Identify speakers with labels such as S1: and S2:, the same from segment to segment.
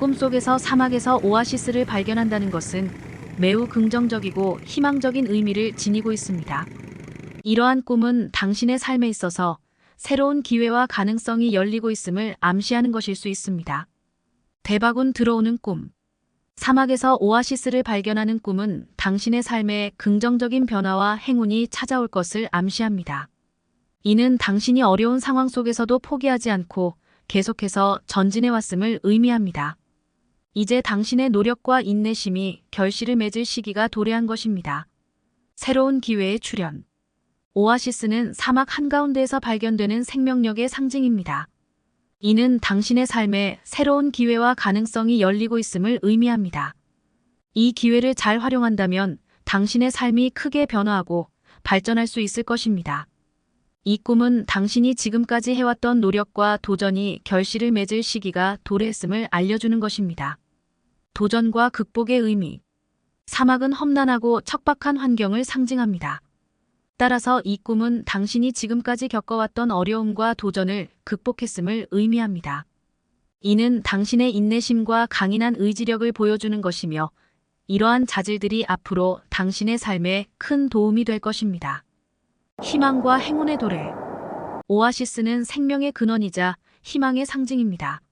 S1: 꿈속에서 사막에서 오아시스를 발견한다는 것은 매우 긍정적이고 희망적인 의미를 지니고 있습니다. 이러한 꿈은 당신의 삶에 있어서 새로운 기회와 가능성이 열리고 있음을 암시하는 것일 수 있습니다. 대박운 들어오는 꿈. 사막에서 오아시스를 발견하는 꿈은 당신의 삶에 긍정적인 변화와 행운이 찾아올 것을 암시합니다. 이는 당신이 어려운 상황 속에서도 포기하지 않고 계속해서 전진해 왔음을 의미합니다. 이제 당신의 노력과 인내심이 결실을 맺을 시기가 도래한 것입니다. 새로운 기회의 출현. 오아시스는 사막 한가운데에서 발견되는 생명력의 상징입니다. 이는 당신의 삶에 새로운 기회와 가능성이 열리고 있음을 의미합니다. 이 기회를 잘 활용한다면 당신의 삶이 크게 변화하고 발전할 수 있을 것입니다. 이 꿈은 당신이 지금까지 해왔던 노력과 도전이 결실을 맺을 시기가 도래했음을 알려주는 것입니다. 도전과 극복의 의미. 사막은 험난하고 척박한 환경을 상징합니다. 따라서 이 꿈은 당신이 지금까지 겪어왔던 어려움과 도전을 극복했음을 의미합니다. 이는 당신의 인내심과 강인한 의지력을 보여주는 것이며 이러한 자질들이 앞으로 당신의 삶에 큰 도움이 될 것입니다. 희망과 행운의 도래. 오아시스는 생명의 근원이자 희망의 상징입니다.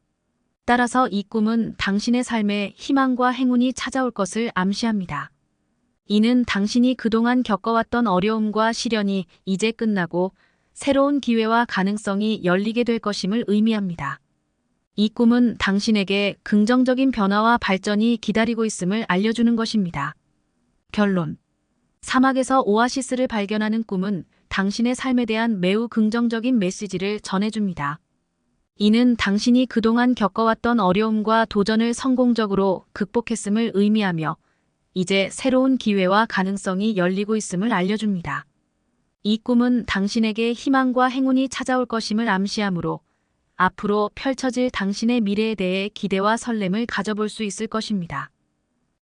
S1: 따라서 이 꿈은 당신의 삶에 희망과 행운이 찾아올 것을 암시합니다. 이는 당신이 그동안 겪어왔던 어려움과 시련이 이제 끝나고 새로운 기회와 가능성이 열리게 될 것임을 의미합니다. 이 꿈은 당신에게 긍정적인 변화와 발전이 기다리고 있음을 알려주는 것입니다. 결론. 사막에서 오아시스를 발견하는 꿈은 당신의 삶에 대한 매우 긍정적인 메시지를 전해줍니다. 이는 당신이 그동안 겪어왔던 어려움과 도전을 성공적으로 극복했음을 의미하며 이제 새로운 기회와 가능성이 열리고 있음을 알려줍니다. 이 꿈은 당신에게 희망과 행운이 찾아올 것임을 암시하므로 앞으로 펼쳐질 당신의 미래에 대해 기대와 설렘을 가져볼 수 있을 것입니다.